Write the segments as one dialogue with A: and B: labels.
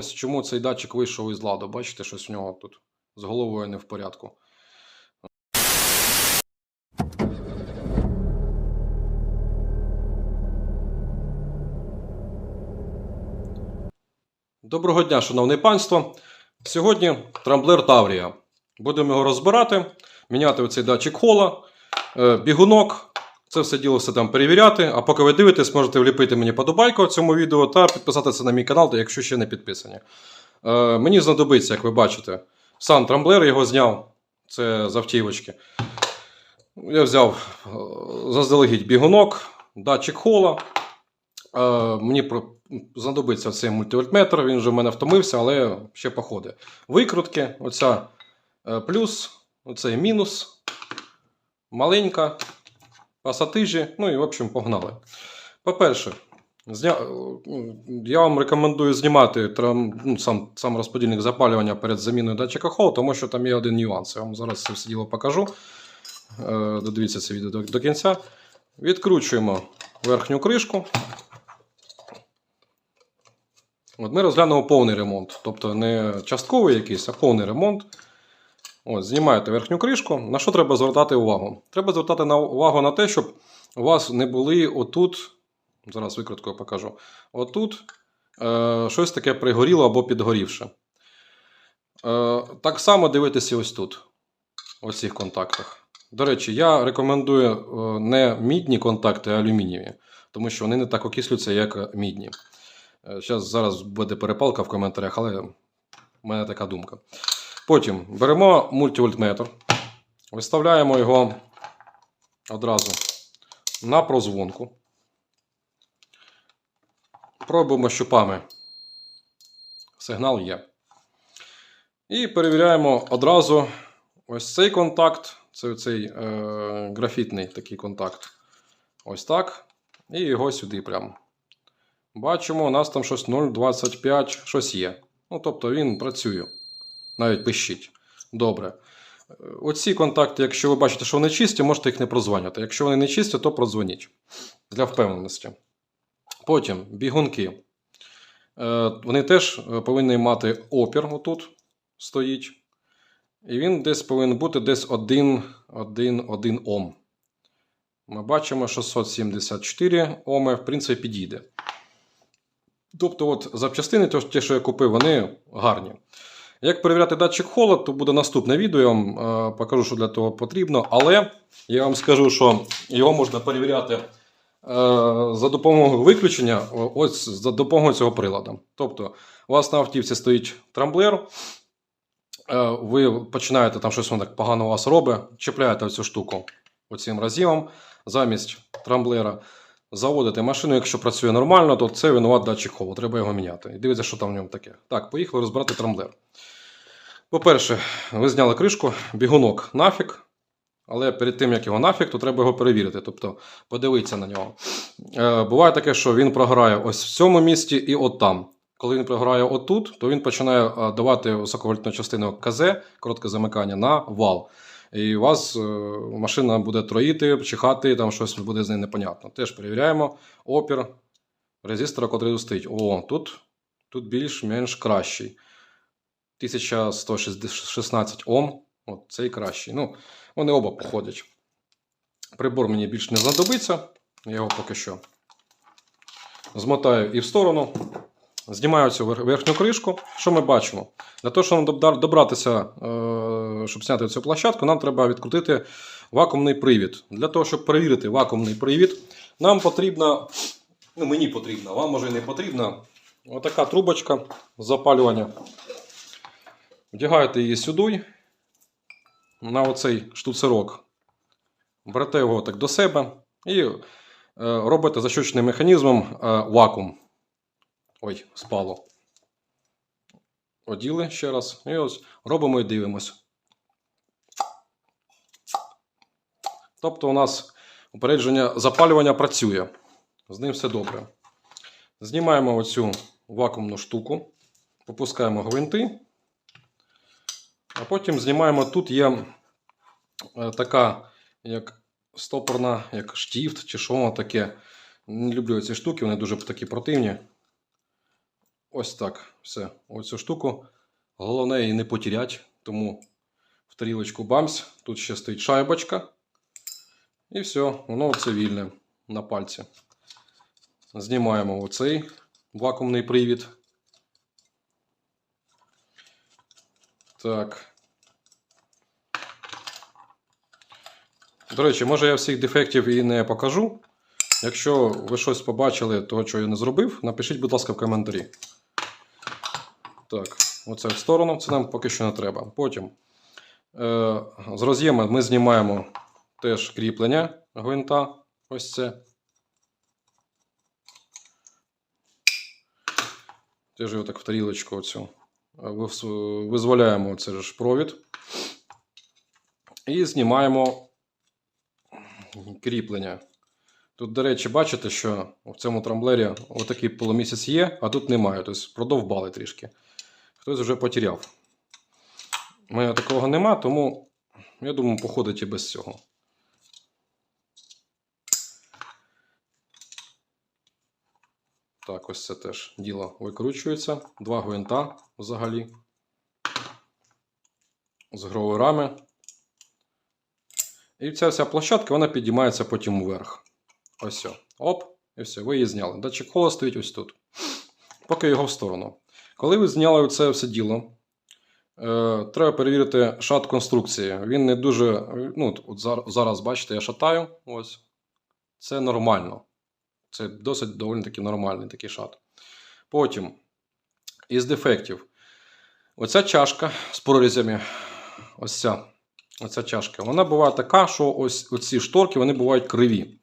A: Ось Чому цей датчик вийшов із ладу? Бачите, щось в нього тут з головою не в порядку. Доброго дня, шановне панство. Сьогодні трамблер Таврія. Будемо його розбирати, міняти оцей датчик хола, е, бігунок. Це все діло все там перевіряти. А поки ви дивитесь, можете вліпити мені подобайку цьому відео та підписатися на мій канал, якщо ще не підписані. Е, мені знадобиться, як ви бачите, сам трамблер його зняв. Це з автівочки. Я взяв е, заздалегідь бігунок, датчик хола. Е, мені знадобиться цей мультивольтметр, він вже в мене втомився, але ще походить. Викрутки, оця е, плюс, оцей мінус, маленька, пасатижі, ну і в общем погнали. По-перше, зня... я вам рекомендую знімати трам... ну, сам, сам розподільник запалювання перед заміною датчика холу, тому що там є один нюанс. Я вам зараз це все діло покажу. Е, Додивіться це відео до, до кінця. Відкручуємо верхню кришку. От ми розглянемо повний ремонт. Тобто не частковий якийсь, а повний ремонт. От, знімаєте верхню кришку. На що треба звертати увагу? Треба звертати на увагу на те, щоб у вас не були отут. Зараз викруткою покажу. Отут е, щось таке пригоріло або підгорівше. Е, так само дивитися ось тут, в цих контактах. До речі, я рекомендую е, не мідні контакти, а алюмінієві, тому що вони не так окислюються, як мідні. Зараз, зараз буде перепалка в коментарях, але в мене така думка. Потім беремо мультивольтметр, виставляємо його одразу на прозвонку. Пробуємо щупами. Сигнал є. І перевіряємо одразу ось цей контакт. Це цей е, графітний такий контакт. Ось так. І його сюди прямо. Бачимо, у нас там щось 0,25, щось є. Ну, тобто він працює. Навіть пищить. Добре. Оці контакти, якщо ви бачите, що вони чисті, можете їх не прозванювати. Якщо вони не чисті, то прозвоніть. Для впевненості. Потім бігунки. Е, Вони теж е, повинні мати опір отут стоїть. І він десь повинен бути десь 1, 1, 1 Ом. Ми бачимо 674 Оми, в принципі, підійде. Тобто, от запчастини, ті, що я купив, вони гарні. Як перевіряти датчик холод, то буде наступне відео. Я вам е, покажу, що для того потрібно. Але я вам скажу, що його можна перевіряти е, за допомогою виключення, ось за допомогою цього приладу. Тобто, у вас на автівці стоїть трамблер, е, ви починаєте там щось воно так погано у вас робить, чіпляєте цю штуку оцим разівом замість трамблера. Заводите машину, якщо працює нормально, то це винуват датчик холу, треба його міняти. І дивіться, що там в ньому таке. Так, поїхали розбирати трамблер. По-перше, ви зняли кришку, бігунок нафік. Але перед тим, як його нафік, то треба його перевірити. Тобто подивитися на нього. Е, буває таке, що він програє ось в цьому місці і от там. Коли він програє отут, то він починає е, давати високовольтну частину КЗ, коротке замикання, на вал. І у вас е, машина буде троїти, чихати, там щось буде з нею непонятно. Теж перевіряємо опір резистора, котрий стоїть. О, тут, тут більш-менш кращий. 1116 Ом. От цей кращий. Ну, вони оба походять. Прибор мені більш не знадобиться. Я його поки що змотаю і в сторону. Знімаю цю верхню кришку. Що ми бачимо? Для того, щоб доб- добратися, е, щоб зняти цю площадку, нам треба відкрутити вакуумний привід. Для того, щоб перевірити вакуумний привід, нам потрібна, ну мені потрібна, вам може і не потрібна, отака трубочка запалювання. Вдягаєте її сюди, на оцей штуцерок. Берете його так до себе і е, робите защучним механізмом е, вакуум. Ой, спало. Оділи ще раз. І ось робимо і дивимось. Тобто у нас упередження запалювання працює. З ним все добре. Знімаємо оцю вакуумну штуку, попускаємо гвинти. А потім знімаємо тут є е, така, як стопорна, як штіфт, чи що воно таке. Не люблю ці штуки, вони дуже такі противні. ось так. Все. Оцю штуку. Головне її не потерять, тому в тарілочку бамсь. Тут ще стоїть шайбочка. І все, воно цивільне на пальці. Знімаємо оцей вакуумний привід. Так. До речі, може я всіх дефектів і не покажу. Якщо ви щось побачили, того, що я не зробив, напишіть, будь ласка, в коментарі. Так, оце в сторону, це нам поки що не треба. Потім е, з роз'єма ми знімаємо теж кріплення гвинта. Ось це. Теж його так в тарілочку оцю. Е, Визволяємо цей ж провід. І знімаємо кріплення. Тут, до речі, бачите, що в цьому трамблері отакий полумісяць є, а тут немає. Тобто продовбали трішки. Хтось вже потеряв. У мене такого нема, тому я думаю, походить і без цього. Так, ось це теж діло викручується. Два гвинта взагалі. З гроверами. І ця вся площадка вона підіймається потім вверх. Ось все. Оп, і все, ви її зняли. Датчик кола стоїть ось тут. Поки його в сторону. Коли ви зняли це все діло, е, треба перевірити шат конструкції. Він не дуже. Ну, от зараз, бачите, я шатаю. Ось. Це нормально. Це досить доволі таки нормальний такий шат. Потім, із дефектів. Оця чашка з прорізями. Ось ця. Оця чашка. Вона буває така, що ось ці шторки вони бувають криві.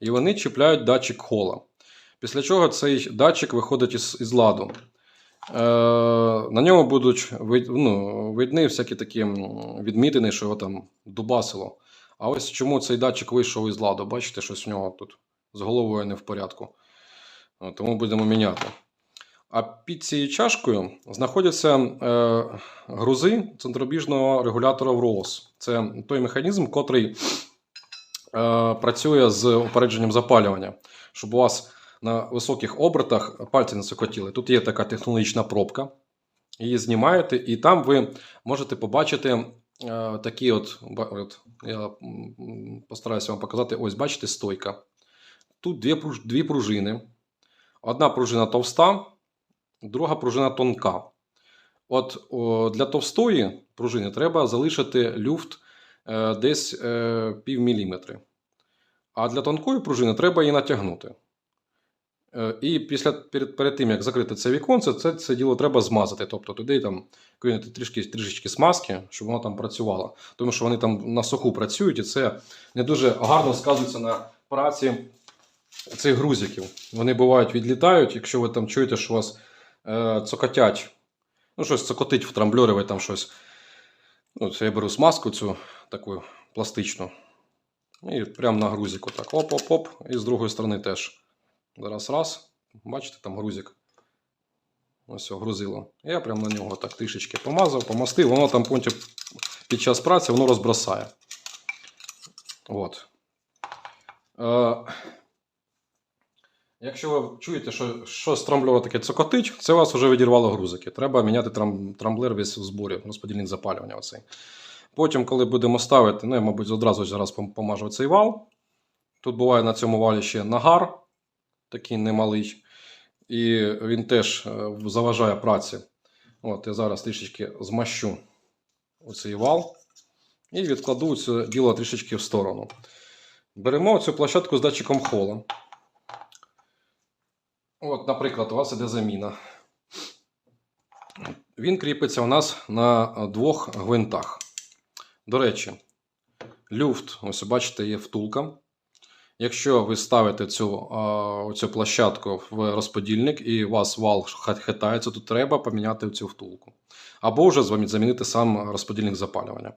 A: І вони чіпляють датчик хола. Після чого цей датчик виходить із, із ладу. Е, на ньому будуть вид, ну, видні всякі такі відмітини, що його там дубасило. А ось чому цей датчик вийшов із ладу? Бачите, щось в нього тут з головою не в порядку. Тому будемо міняти. А під цією чашкою знаходяться е, грузи центробіжного регулятора в РООС. Це той механізм, котрий е, працює з упередженням запалювання, щоб у вас на високих обертах пальці не сокотіли. Тут є така технологічна пробка. Її знімаєте, і там ви можете побачити е, такі от, от. Я постараюся вам показати. Ось, бачите, стойка. Тут дві, дві пружини. Одна пружина товста, друга пружина тонка. От о, для товстої пружини треба залишити люфт е, десь е, пів міліметри. А для тонкої пружини треба її натягнути. Е, І після, перед, перед тим, як закрити це віконце, це, це діло треба змазати. Тобто туди там кинути трішки, трішечки смазки, щоб воно там працювало. Тому що вони там на суху працюють, і це не дуже гарно сказується на праці цих грузиків. Вони бувають відлітають, якщо ви там чуєте, що вас е, цокотять, ну, щось цокотить в трамбльори, ви там щось. Ну, це я беру смазку цю таку пластичну. І прямо на грузику так. Оп-оп-оп. І з другої сторони теж. Зараз раз. Бачите, там грузик. Ось грузило. Я прямо на нього так трішечки помазав, помастив, воно там під час праці воно розбросає. От. Е, якщо ви чуєте, що щось трамблера таке цокотить, це вас вже відірвало грузики. Треба міняти трам, трамблер весь в зборі, розподільник запалювання. Оцей. Потім, коли будемо ставити, ну я, мабуть, одразу зараз помажу цей вал. Тут буває на цьому валі ще нагар, такий немалий. І він теж е, заважає праці. От, я зараз трішечки змащу оцей вал і відкладу це діло трішечки в сторону. Беремо цю площадку з датчиком хола. От, наприклад, у вас іде заміна. Він кріпиться у нас на двох гвинтах. До речі, люфт, ось бачите, є втулка. Якщо ви ставите цю, а, оцю площадку в розподільник і у вас вал хитається, то треба поміняти цю втулку. Або вже замі- замінити сам розподільник запалювання.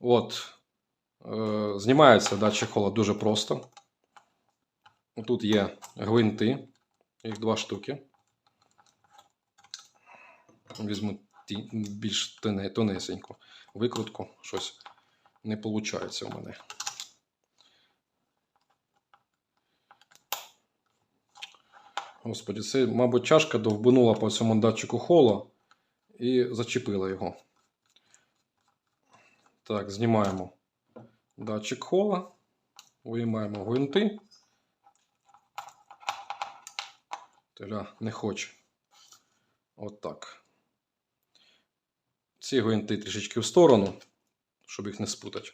A: От, е, знімається датчик хола дуже просто. Тут є гвинти, їх два штуки. Візьму ті- більш тоне- тонесеньку викрутку, щось не виходить у мене. Господі, це, мабуть, чашка довбанула по цьому датчику хола і зачепила його. Так, знімаємо датчик хола, виймаємо гвинти. Теля не хоче. От. Ці гвинти трішечки в сторону, щоб їх не спутати.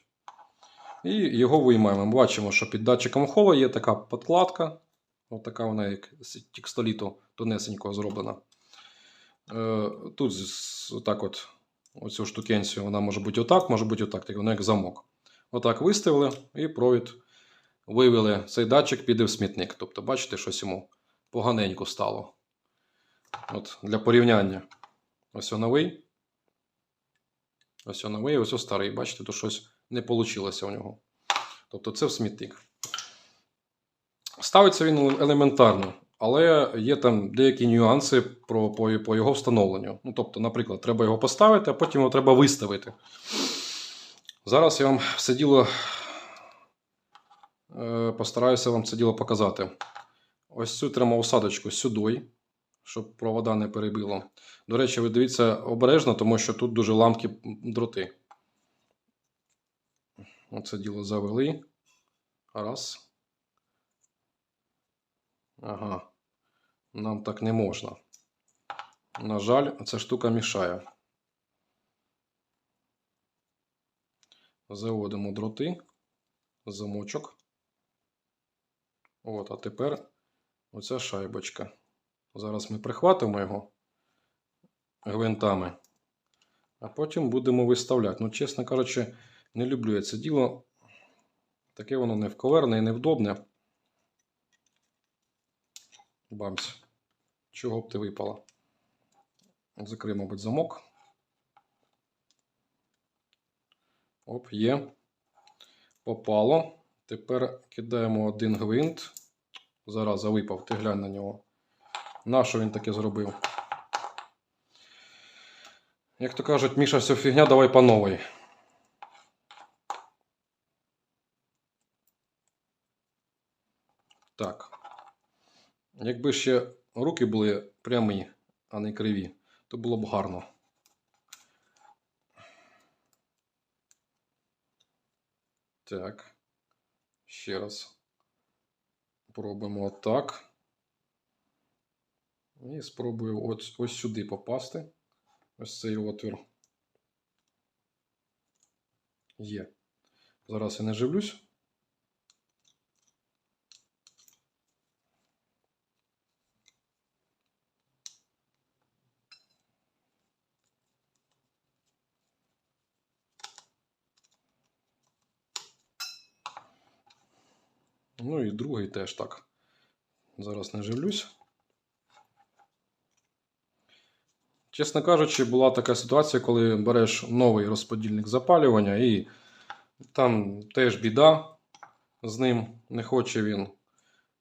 A: І його виймаємо. Ми бачимо, що під датчиком хола є така подкладка. Ось така вона, як з текстоліту тонесенького зроблена. Е, Тут отак от оцю штукенцію, вона може бути отак, може бути отак, так воно як замок. Отак виставили і провід вивели. Цей датчик піде в смітник. Тобто, бачите, щось йому поганенько стало. От Для порівняння. Ось новий. Ось новий, ось старий. Бачите, то щось не вийшло у нього. Тобто це в смітник. Ставиться він елементарно, але є там деякі нюанси про, по, по його встановленню. Ну, тобто, наприклад, треба його поставити, а потім його треба виставити. Зараз я вам все діло е, постараюся вам це діло показати. Ось цю термоусадочку сюди, щоб провода не перебило. До речі, ви дивіться обережно, тому що тут дуже ламкі дроти. Оце діло завели. Раз. Ага. Нам так не можна. На жаль, ця штука мішає. Заводимо дроти, замочок. От, а тепер оця шайбочка. Зараз ми прихватимо його гвинтами, а потім будемо виставляти. Ну, чесно кажучи, не люблю я це діло. Таке воно невковерне і невдобне. Бамсь. Чого б ти випала? Закрий, мабуть, замок. Оп, є. Попало. Тепер кидаємо один гвинт. Зараза випав, ти глянь на нього. Нащо він таке зробив? Як то кажуть, Міша, все фігня, давай по новій. Так. Якби ще руки були прямі, а не криві, то було б гарно. Так. Ще раз. Пробуємо отак. І спробую ось, ось сюди попасти. Ось цей отвір. Є. Зараз я не живлюсь. Ну і другий теж так. Зараз не живлюсь. Чесно кажучи, була така ситуація, коли береш новий розподільник запалювання, і там теж біда з ним. Не хоче він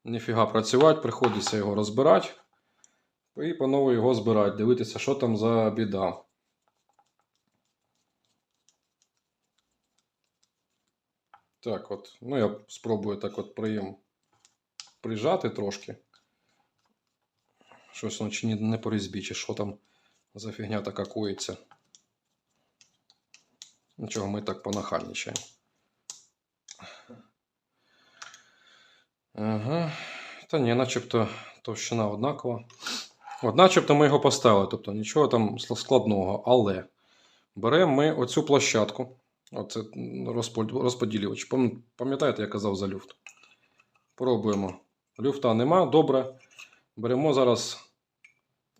A: ніфіга працювати, приходиться його розбирати. І по новому його збирати, дивитися, що там за біда. Так, от, ну я спробую так от приєм прижати трошки. Щось воно чи не по різьбі, що там за фігня така коїться. Нічого, ми так понахальничаємо. Ага. Та ні, начебто товщина однакова. От, начебто ми його поставили, тобто нічого там складного, але беремо ми оцю площадку. Оце розподілювач. Пам'ятаєте, я казав за люфт? Пробуємо. Люфта нема, добре. Беремо зараз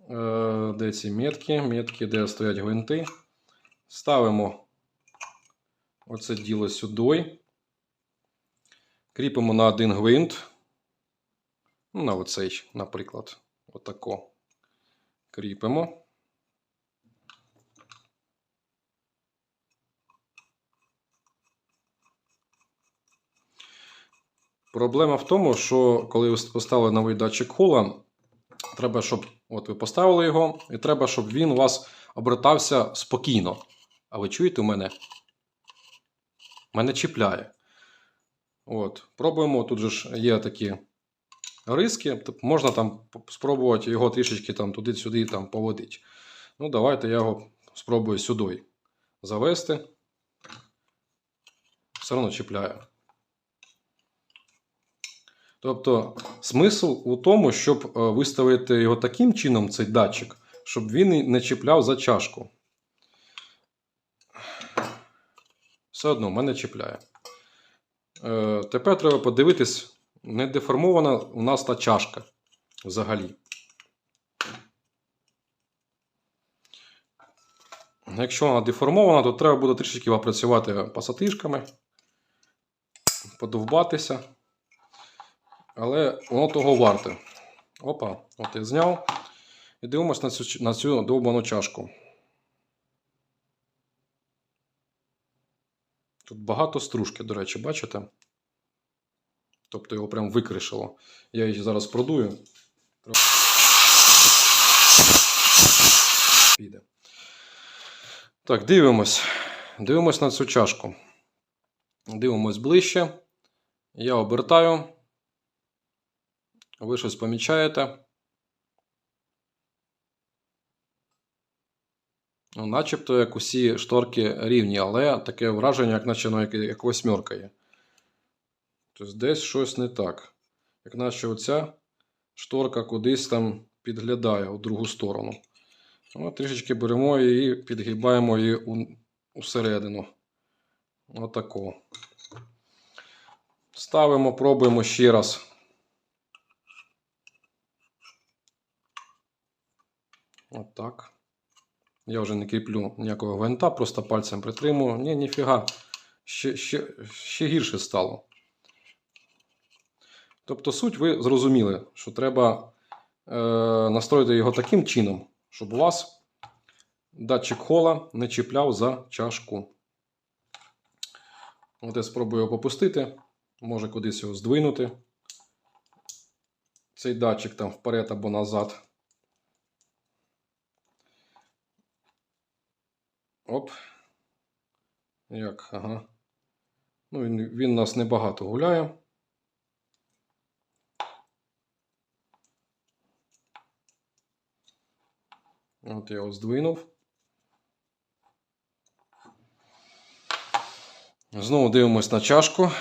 A: е, де ці метки, метки, де стоять гвинти. Ставимо оце діло сюди. Кріпимо на один гвинт. Ну, на оцей, наприклад. Отако. Кріпимо. Проблема в тому, що коли ви поставили новий датчик хола, треба, щоб от ви поставили його, і треба, щоб він у вас обертався спокійно. А ви чуєте у мене? Мене чіпляє. От, пробуємо. Тут же ж є такі риски, можна там спробувати його трішечки там туди-сюди там поводити. Ну, давайте я його спробую сюди завести. Все одно чіпляю. Тобто, смисл у тому, щоб е, виставити його таким чином, цей датчик, щоб він не чіпляв за чашку. Все одно в мене чіпляє. Е, тепер треба подивитись, не деформована у нас та чашка взагалі. Якщо вона деформована, то треба буде трішки попрацювати пасатишками, подовбатися. Але воно того варте. Опа, от я зняв. І дивимось на цю, на цю довбану чашку. Тут багато стружки, до речі, бачите? Тобто його прям викришило. Я її зараз продую. Піде. Так, дивимось. Дивимось на цю чашку. Дивимось ближче. Я обертаю. Ви щось помічаєте. Ну, начебто, як усі шторки рівні, але таке враження, як наче ну, як, як восьмерка є. Тобто десь щось не так. Як наче оця шторка кудись там підглядає у другу сторону. Ми трішечки беремо її, підгибаємо її у, усередину. Отако. Ставимо, пробуємо ще раз. Отак. Я вже не кріплю ніякого гвинта, просто пальцем притримую. Ні, ніфіга. Ще, ще, ще гірше стало. Тобто суть ви зрозуміли, що треба е, настроїти його таким чином, щоб у вас датчик хола не чіпляв за чашку. От я спробую його попустити, може кудись його здвинути. Цей датчик там вперед або назад. Оп. Як, ага. Ну, він, він нас небагато гуляє. От я його здвинув. Знову дивимось на чашку.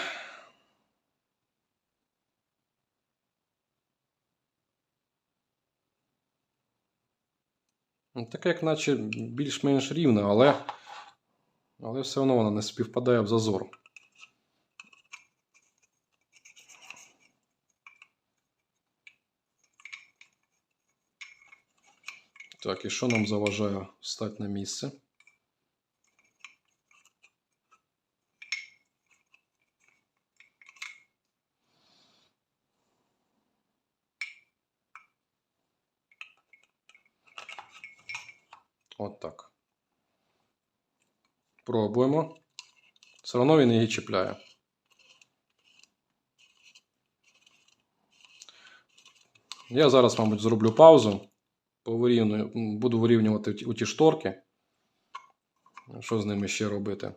A: Таке, як наче більш-менш рівне, але, але все одно вона не співпадає в зазор. Так, і що нам заважає встати на місце? От. Пробуємо. Все одно він її чіпляє. Я зараз, мабуть, зроблю паузу. Повирівнюю, буду вирівнювати у ті шторки. Що з ними ще робити?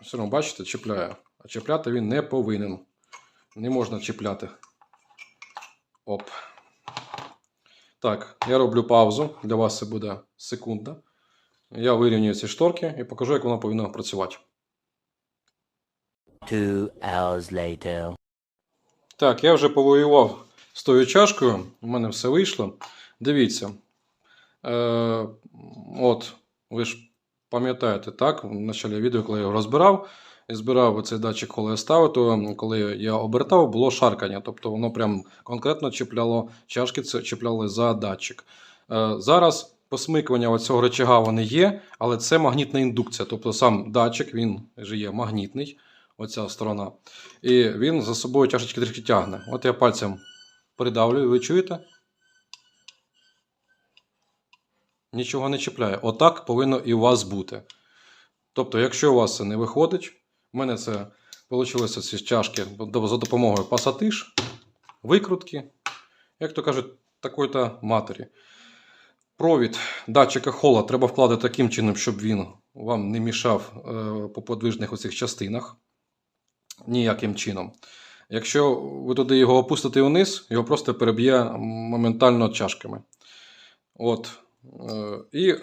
A: Все одно, бачите, чіпляє. А чіпляти він не повинен. Не можна чіпляти. Оп. Так, я роблю паузу. Для вас це буде секунда. Я вирівнюю ці шторки і покажу, як воно повинно працювати.
B: Two hours later.
A: Так, я вже повоював з тою чашкою. У мене все вийшло. Дивіться. Е, от, ви ж пам'ятаєте, так? В початку відео, коли я його розбирав збирав оцей датчик, коли я ставив, то коли я обертав, було шаркання. Тобто воно прям конкретно чіпляло чашки, це чіпляло за датчик. Е, зараз посмикування оцього речага вони є, але це магнітна індукція. Тобто сам датчик він же є магнітний, оця сторона. І він за собою тяжечки трішки тягне. От я пальцем придавлюю, ви чуєте? Нічого не чіпляє. Отак повинно і у вас бути. Тобто, якщо у вас це не виходить, у мене це вийшло ці чашки за допомогою пасатиш, викрутки, як то кажуть, такої-то матері. Провід датчика хола треба вкладати таким чином, щоб він вам не мішав е, по подвижних оцих частинах ніяким чином. Якщо ви туди його опустите вниз, його просто переб'є моментально чашками. От. Е, І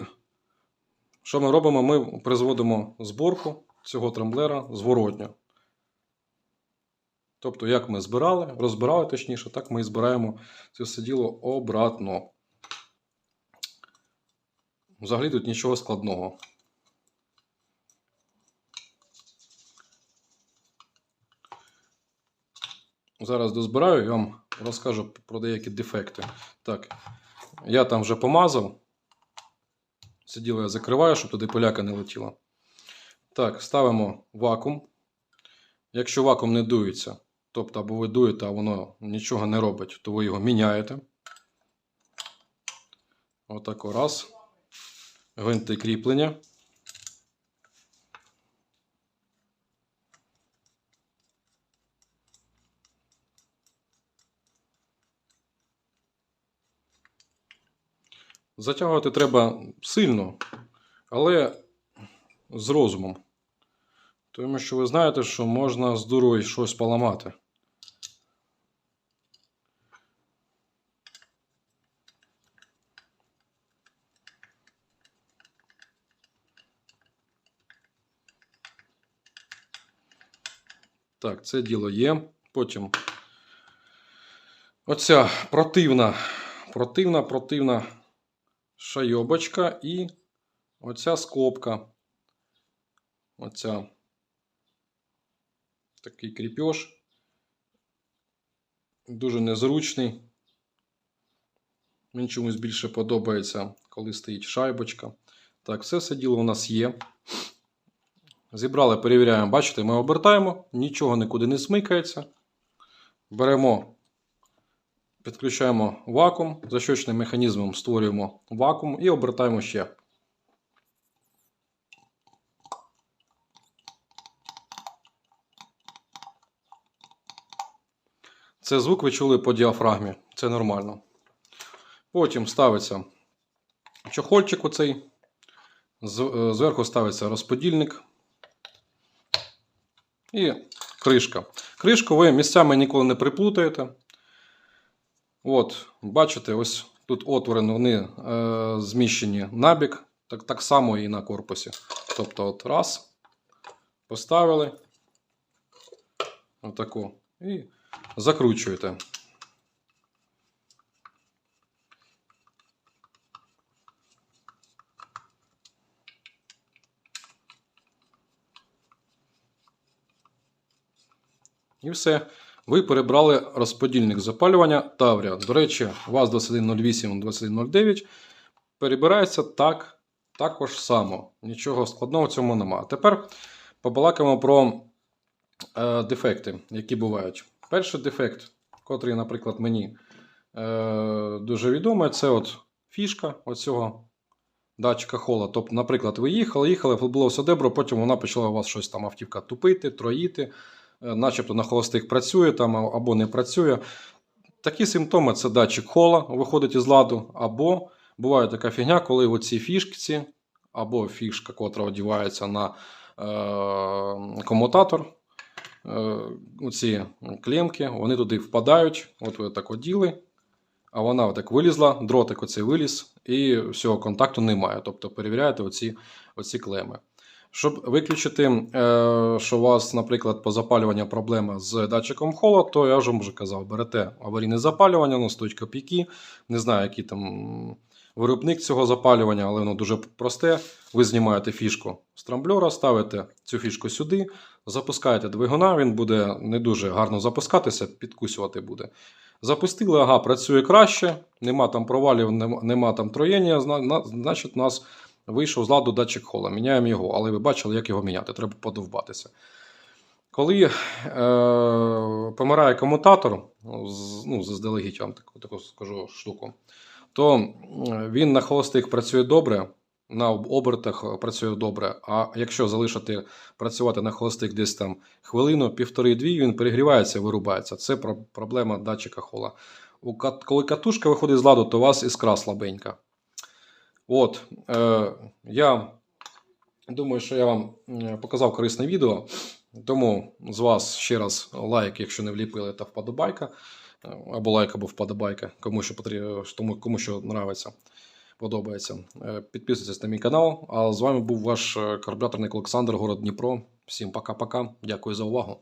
A: що ми робимо? Ми призводимо зборку цього тремблера зворотньо. Тобто, як ми збирали, розбирали точніше, так ми і збираємо це все діло обратно. Взагалі тут нічого складного. Зараз дозбираю і вам розкажу про деякі дефекти. Так, я там вже помазав. Це діло я закриваю, щоб туди поляка не летіла. Так, ставимо вакуум. Якщо вакуум не дується, тобто або ви дуєте, а воно нічого не робить, то ви його міняєте. Отако раз. Гвинти кріплення. Затягувати треба сильно, але з розумом. Тому що ви знаєте, що можна з щось поламати. Так, це діло є. Потім оця противна, противна, противна шайобочка і оця скобка. Оця такий кріпеж. Дуже незручний. Мені чомусь більше подобається, коли стоїть шайбочка. Так, все це діло у нас є. Зібрали, перевіряємо, бачите, ми обертаємо, нічого нікуди не смикається. Беремо, підключаємо вакуум, защочним механізмом створюємо вакуум і обертаємо ще. Це звук ви чули по діафрагмі. Це нормально. Потім ставиться чохольчик оцей. Е, Зверху ставиться розподільник. І кришка. Кришку ви місцями ніколи не приплутаєте. От, бачите, ось тут отвори вони е, зміщені набік, так, так само і на корпусі. Тобто, от раз, поставили. Отаку. І закручуєте. І все. Ви перебрали розподільник запалювання Таврія. До речі, ВАЗ-2108, 2109 перебирається так, також само. Нічого складного в цьому немає. Тепер побалакаємо про е, дефекти, які бувають. Перший дефект, котрий, наприклад, мені е, дуже відомий, це от фішка оцього датчика хола. Тобто, наприклад, ви їхали, їхали, було все добре, потім вона почала у вас щось там автівка тупити, троїти, е, начебто на холостих працює там або не працює. Такі симптоми це датчик хола виходить із ладу, або буває така фігня, коли оці фішки, або фішка, котра одівається на е, комутатор, е, оці клемки, вони туди впадають, от ви так оділи, а вона так вилізла, дротик оцей виліз, і всього контакту немає. Тобто перевіряєте оці, оці клеми. Щоб виключити, е, що у вас, наприклад, по запалюванню проблема з датчиком хола, то я вже вже казав, берете аварійне запалювання, воно стоїть копійки. Не знаю, який там виробник цього запалювання, але воно дуже просте. Ви знімаєте фішку з трамблера, ставите цю фішку сюди, запускаєте двигуна, він буде не дуже гарно запускатися, підкусювати буде. Запустили, ага, працює краще, нема там провалів, нема, там троєння, значить, у нас вийшов з ладу датчик хола. Міняємо його, але ви бачили, як його міняти, треба подовбатися. Коли е, помирає комутатор, з- ну, заздалегідь вам таку, таку скажу штуку, то він на холостих працює добре, на обертах працює добре. А якщо залишити працювати на холостих десь там хвилину, півтори-дві, він перегрівається, вирубається. Це про- проблема датчика хола. Коли катушка виходить з ладу, то у вас іскра слабенька. От, е, я думаю, що я вам показав корисне відео. Тому з вас ще раз лайк, якщо не вліпили, та вподобайка. Е, Або лайк, або вподобайка, кому що потрібно, кому що нравиться, подобається. Е, Підписуйтесь на мій канал. А з вами був ваш е, карбюраторник Олександр, город Дніпро. Всім пока-пока. Дякую за увагу.